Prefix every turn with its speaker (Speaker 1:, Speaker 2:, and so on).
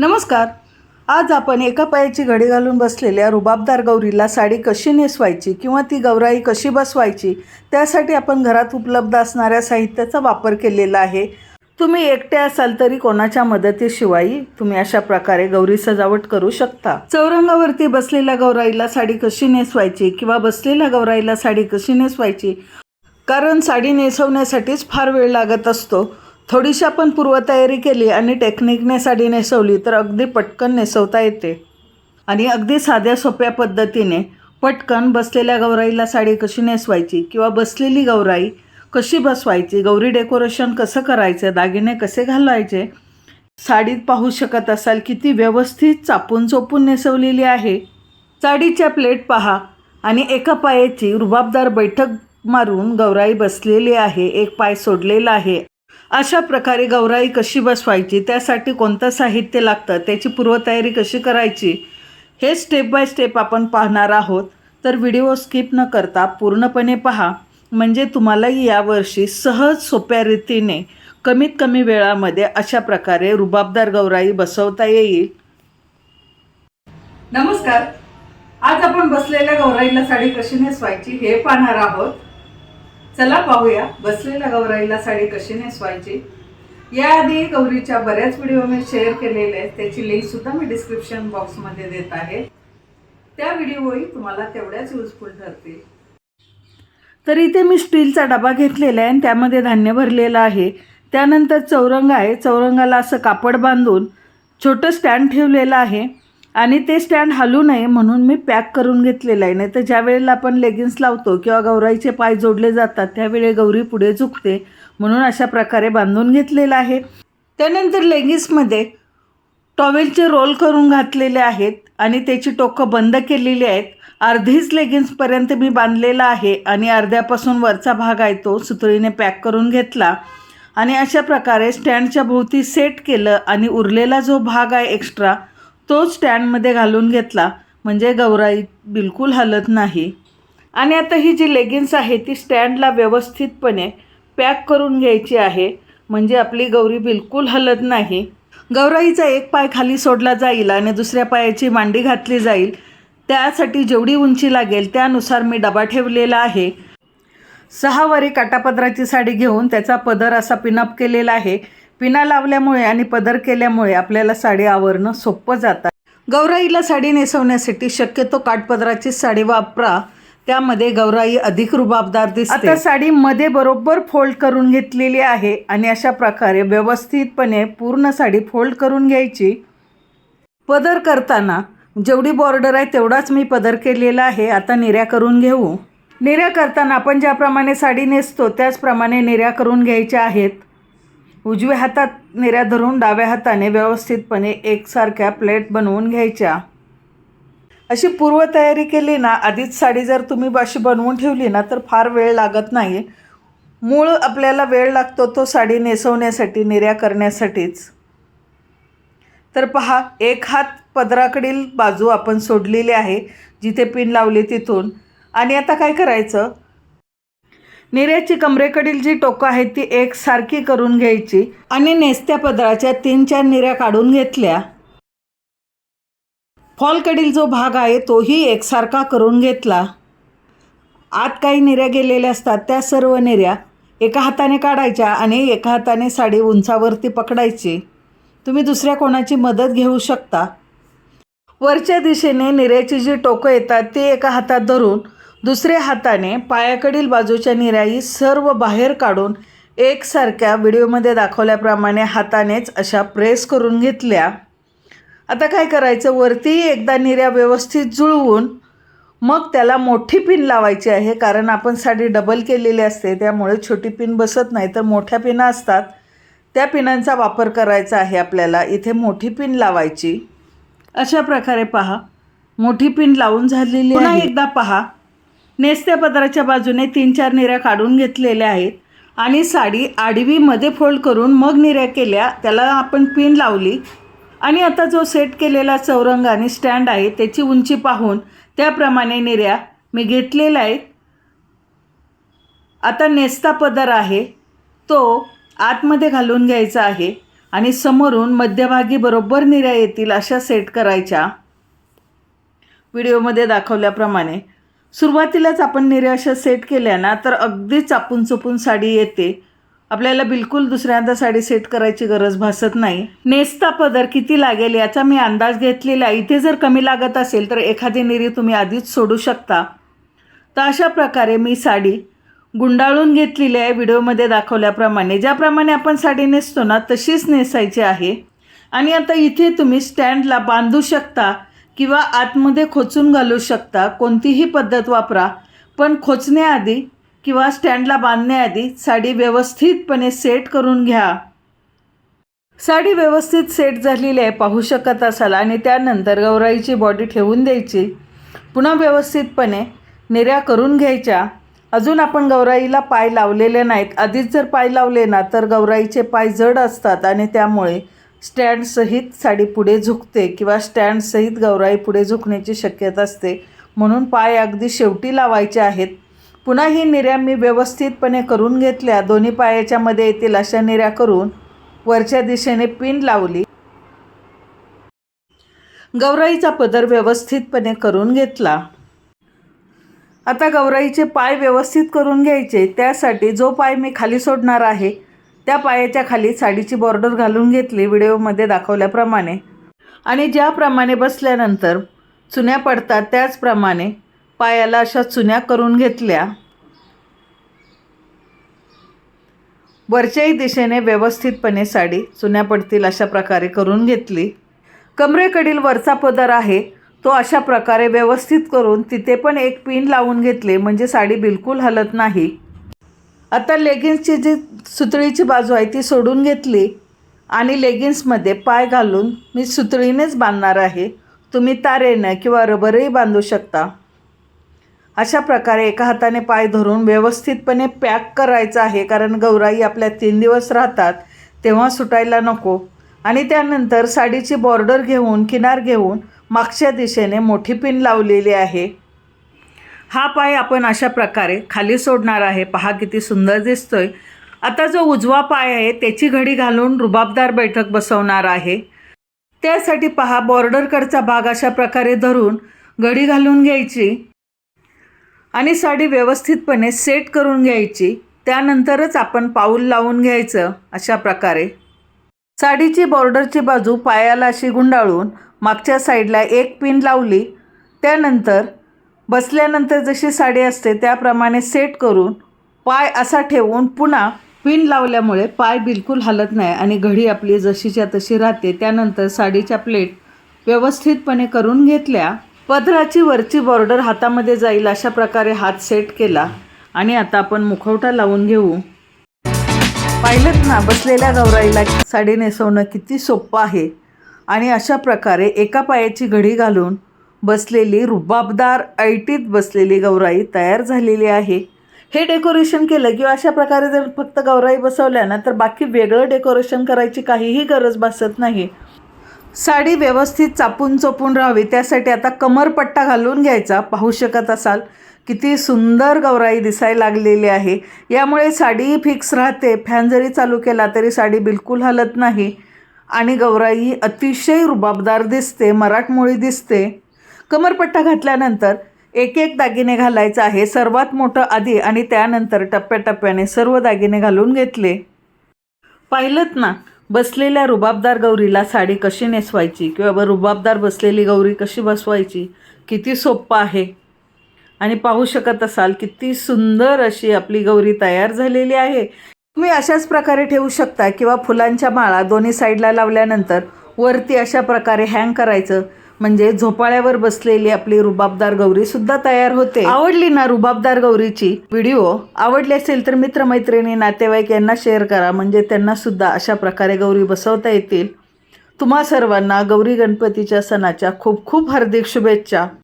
Speaker 1: नमस्कार. आज आपण एका पायाची घडी घालून बसलेल्या रुबाबदार गौरीला साडी कशी नेसवायची किंवा ती गौराई कशी बसवायची त्यासाठी आपण घरात उपलब्ध असणाऱ्या साहित्याचा वापर केलेला आहे. तुम्ही एकटे असाल तरी कोणाच्या मदतीशिवाय तुम्ही अशा प्रकारे गौरी सजावट करू शकता. चौरंगावरती बसलेल्या गौराईला साडी कशी नेसवायची किंवा बसलेल्या गौराईला साडी कशी नेसवायची? कारण साडी नेसवण्यासाठीच फार वेळ लागत असतो. थोडीशी आपण पूर्वतयारी केली आणि टेक्निकने साडी नेसवली तर अगदी पटकन नेसवता येते. आणि अगदी साध्या सोप्या पद्धतीने पटकन बसलेल्या गौराईला साडी कशी नेसवायची किंवा बसलेली गौराई कशी बसवायची गौरी डेकोरेशन कसं करायचं दागिने कसे घालायचे साडीत पाहू शकत असाल किती व्यवस्थित चापून चोपून नेसवलेली आहे. साडीच्या प्लेट पहा आणि एका पायाची रुबाबदार बैठक मारून गौराई बसलेली आहे एक पाय सोडलेला आहे. अशा प्रकारे गौराई कशी बसवायची? त्यासाठी कोणतं साहित्य लागतं? त्याची पूर्वतयारी कशी करायची? हे स्टेप बाय स्टेप आपण पाहणार आहोत. तर व्हिडिओ स्किप न करता पूर्णपणे पहा. म्हणजे तुम्हालाही यावर्षी सहज सोप्या रीतीने कमीत कमी वेळामध्ये अशा प्रकारे रुबाबदार गौराई बसवता येईल. नमस्कार. आज आपण बसलेल्या गौराईला साडी कशी नेसवायची हे पाहणार आहोत. चला पाहूया. बसलेल्या गौराईला साडी कशी नेसवायची? याआधी गौरीच्या बऱ्याच व्हिडिओ मी शेअर केलेले आहेत. त्याची लिंक सुद्धा मी डिस्क्रिप्शन बॉक्समध्ये देत आहे. त्या व्हिडिओही तुम्हाला तेवढ्याच युजफुल ठरतील. तर इथे मी स्टीलचा डबा घेतलेला आहे आणि त्यामध्ये धान्य भरलेलं आहे. त्यानंतर चौरंग आहे. चौरंगाला असं कापड बांधून छोटं स्टँड ठेवलेलं आहे. आणि ते स्टँड हलू नये म्हणून मी पॅक करून घेतलेलं आहे. नाही तर ज्या वेळेला आपण लेगिन्स लावतो किंवा गौराईचे पाय जोडले जातात त्यावेळी गौरी पुढे झुकते म्हणून अशा प्रकारे बांधून घेतलेलं आहे. त्यानंतर लेगिन्समध्ये टॉवेलचे रोल करून घातलेले आहेत आणि त्याची टोकं बंद केलेली आहेत. अर्धीच लेगिन्सपर्यंत मी बांधलेला आहे आणि अर्ध्यापासून वरचा भाग आहे तो सुतळीने पॅक करून घेतला. आणि अशा प्रकारे स्टँडच्या भोवती सेट केलं आणि उरलेला जो भाग आहे एक्स्ट्रा तो स्टँडमध्ये घालून घेतला. म्हणजे गौराई बिलकुल हलत नाही. आणि आता ही जी लेगिन्स आहे ती स्टँडला व्यवस्थितपणे पॅक करून घ्यायची आहे. म्हणजे आपली गौरी बिलकुल हलत नाही. गौराईचा एक पाय खाली सोडला जाईल आणि दुसऱ्या पायाची मांडी घातली जाईल. त्यासाठी जेवढी उंची लागेल त्यानुसार मी डबा ठेवलेला आहे. सहावारी काटापदराची साडी घेऊन त्याचा पदर असा पिनअप केलेला आहे. पिना लावल्यामुळे आणि पदर केल्यामुळे आपल्याला साडी आवरणं सोपं जातं. गौराईला साडी नेसवण्यासाठी शक्यतो काठपदराची साडी वापरा. त्यामध्ये गौराई अधिक रुबाबदार दिसते. आता साडी मध्ये बरोबर फोल्ड करून घेतलेली आहे आणि अशा प्रकारे व्यवस्थितपणे पूर्ण साडी फोल्ड करून घ्यायची. पदर करताना जेवढी बॉर्डर आहे तेवढाच मी पदर केलेला आहे. आता निर्या करून घेऊ. निर्या करताना आपण ज्याप्रमाणे साडी नेसतो त्याचप्रमाणे निर्या करून घ्यायच्या आहेत. उजव्या हातात निर्या धरून डाव्या हाताने व्यवस्थितपणे एकसारख्या प्लेट बनवून घ्यायच्या. अशी पूर्वतयारी केली ना आधीच साडी जर तुम्ही अशी बनवून ठेवली ना तर फार वेळ लागत नाही. मूळ आपल्याला वेळ लागतो तो साडी नेसवण्यासाठी निर्या करण्यासाठीच. तर पहा एक हात पदराकडील बाजू आपण सोडलेली आहे जिथे पिन लावली तिथून. आणि आता काय करायचं? निर्याची कमरेकडील जी टोकं आहेत ती एकसारखी करून घ्यायची आणि नेसत्या पदराच्या तीन चार निर्या काढून घेतल्या. फॉलकडील जो भाग आहे तोही एकसारखा करून घेतला. आत काही निर्या गेलेल्या असतात त्या सर्व निर्या एका हाताने काढायच्या आणि एका हाताने साडी उंचावरती पकडायची. तुम्ही दुसऱ्या कोणाची मदत घेऊ शकता. वरच्या दिशेने निर्याची जी टोकं येतात ती एका हातात धरून दुसऱ्या हाताने पायाकडील बाजूच्या निर्याही सर्व बाहेर काढून एकसारख्या व्हिडिओमध्ये दाखवल्याप्रमाणे हातानेच अशा प्रेस करून घेतल्या. आता काय करायचं? वरती एकदा निर्या व्यवस्थित जुळवून मग त्याला मोठी पिन लावायची आहे. कारण आपण साडी डबल केलेली असते त्यामुळे छोटी पिन बसत नाही. तर मोठ्या पिना असतात. त्या पिनांचा वापर करायचा आहे आपल्याला. इथे मोठी पिन लावायची. अशा प्रकारे पहा. मोठी पिन लावून झालेली पुन्हा एकदा पहा. नेसत्या पदराच्या बाजूने तीन चार निऱ्या काढून घेतलेल्या आहेत. आणि साडी आडवीमध्ये फोल्ड करून मग निऱ्या केल्या त्याला आपण पिन लावली. आणि आता जो सेट केलेला चौरंग आणि स्टँड आहे त्याची उंची पाहून त्याप्रमाणे निऱ्या मी घेतलेल्या आहेत. आता नेसता पदर आहे तो आतमध्ये घालून घ्यायचा आहे आणि समोरून मध्यभागी बरोबर निऱ्या येतील अशा सेट करायच्या. व्हिडिओमध्ये दाखवल्याप्रमाणे सुरुवातीलाच आपण निऱ्या अशा सेट केल्या ना तर अगदी चापून चुपून साडी येते. आपल्याला बिलकुल दुसऱ्यांदा साडी सेट करायची गरज भासत नाही. नेसता पदर किती लागेल याचा मी अंदाज घेतलेला आहे. इथे जर कमी लागत असेल तर एखादी निरी तुम्ही आधीच सोडू शकता. तर अशा प्रकारे मी साडी गुंडाळून घेतलेली आहे व्हिडिओमध्ये दाखवल्याप्रमाणे. ज्याप्रमाणे आपण साडी नेसतो ना तशीच नेसायची आहे. आणि आता इथे तुम्ही स्टँडला बांधू शकता. किंवा आतमध्ये खोचून घालू शकता. कोणतीही पद्धत वापरा. पण खोचण्याआधी किंवा स्टँडला बांधण्याआधी साडी व्यवस्थितपणे सेट करून घ्या. साडी व्यवस्थित सेट झालेली आहे पाहू शकत असाल. आणि त्यानंतर गौराईची बॉडी ठेवून द्यायची. पुन्हा व्यवस्थितपणे निर्या करून घ्यायच्या. अजून आपण गौराईला पाय लावलेले नाहीत. आधीच जर पाय लावले ना तर गौराईचे पाय जड असतात आणि त्यामुळे स्टँडसहित साडी पुढे झुकते किंवा स्टँडसहित गौराई पुढे झुकण्याची शक्यता असते. म्हणून पाय अगदी शेवटी लावायचे आहेत. पुन्हा ही निर्या मी व्यवस्थितपणे करून घेतल्या. दोन्ही पायाच्या मध्ये येतील अशा निर्या करून वरच्या दिशेने पिन लावली. गौराईचा पदर व्यवस्थितपणे करून घेतला. आता गौराईचे पाय व्यवस्थित करून घ्यायचे. त्यासाठी जो पाय मी खाली सोडणार आहे त्या पायाच्या खाली साडीची बॉर्डर घालून घेतली व्हिडिओमध्ये दाखवल्याप्रमाणे. आणि ज्याप्रमाणे बसल्यानंतर चुन्या पडतात त्याचप्रमाणे पायाला अशा चुन्या करून घेतल्या. वरच्याही दिशेने व्यवस्थितपणे साडी चुन्या पडतील अशा प्रकारे करून घेतली. कमरेकडील वरचा पदर आहे तो अशा प्रकारे व्यवस्थित करून तिथे पण एक पिन लावून घेतले म्हणजे साडी बिलकुल हलत नाही. आता लेगिन्सची जी सुतळीची बाजू आहे ती सोडून घेतली आणि लेगिन्समध्ये पाय घालून मी सुतळीनेच बांधणार आहे. तुम्ही तारेनं किंवा रबरही बांधू शकता. अशा प्रकारे एका हाताने पाय धरून व्यवस्थितपणे पॅक करायचं आहे कारण गौराई आपल्या तीन दिवस राहतात तेव्हा सुटायला नको. आणि त्यानंतर साडीची बॉर्डर घेऊन किनार घेऊन मागच्या दिशेने मोठी पिन लावलेली आहे. हा पाय आपण अशा प्रकारे खाली सोडणार आहे. पहा किती सुंदर दिसतोय. आता जो उजवा पाय आहे त्याची घडी घालून रुबाबदार बैठक बसवणार आहे. त्यासाठी पहा बॉर्डरकडचा भाग अशा प्रकारे धरून घडी घालून घ्यायची आणि साडी व्यवस्थितपणे सेट करून घ्यायची. त्यानंतरच आपण पाऊल लावून घ्यायचं अशा प्रकारे. साडीची बॉर्डरची बाजू पायाला अशी गुंडाळून मागच्या साईडला एक पिन लावली. त्यानंतर बसल्यानंतर जशी साडी असते त्याप्रमाणे सेट करून पाय असा ठेवून पुन्हा पिन लावल्यामुळे पाय बिलकुल हलत नाही आणि घडी आपली जशीच्या तशी राहते. त्यानंतर साडीच्या प्लेट व्यवस्थितपणे करून घेतल्या. पदराची वरची बॉर्डर हातामध्ये जाईल अशा प्रकारे हात सेट केला. आणि आता आपण मुखवटा लावून घेऊ. पाहिलं ना बसलेल्या गौराईला साडी नेसवणं किती सोपं आहे. आणि अशा प्रकारे एका पायाची घडी घालून बसलेली रुबाबदार ऐटीत बसलेली गौराई तयार झालेली आहे. हे डेकोरेशन केलं किंवा अशा प्रकारे जर फक्त गौराई बसवल्या ना तर बाकी वेगळं डेकोरेशन करायची काहीही गरज भासत नाही. साडी व्यवस्थित चापून चोपून राहावी त्यासाठी आता कमरपट्टा घालून घ्यायचा. पाहू शकत असाल किती सुंदर गौराई दिसायला लागलेली आहे. यामुळे साडी फिक्स राहते फॅन जरी चालू केला तरी साडी बिलकुल हलत नाही. आणि गौराई अतिशय रुबाबदार दिसते मराठमोळी दिसते. कमरपट्टा घातल्यानंतर एक एक दागिने घालायचं आहे. सर्वात मोठं आधी आणि त्यानंतर टप्प्याटप्प्याने सर्व दागिने घालून घेतले. पाहिलंत ना बसलेल्या रुबाबदार गौरीला साडी कशी नेसवायची किंवा रुबाबदार बसलेली गौरी कशी बसवायची? किती सोप्पं आहे. आणि पाहू शकत असाल किती सुंदर अशी आपली गौरी तयार झालेली आहे. तुम्ही अशाच प्रकारे ठेवू शकता किंवा फुलांच्या माळा दोन्ही साईडला लावल्यानंतर वरती अशा प्रकारे हँग करायचं. म्हणजे झोपाळ्यावर बसलेली आपली रुबाबदार गौरी सुद्धा तयार होते. आवडली ना रुबाबदार गौरीची व्हिडिओ आवडली असेल तर मित्रमैत्रिणी नातेवाईक यांना शेअर करा. म्हणजे त्यांना सुद्धा अशा प्रकारे गौरी बसवता येतील. तुम्हा सर्वांना गौरी गणपतीच्या सणाच्या खूप खूप हार्दिक शुभेच्छा.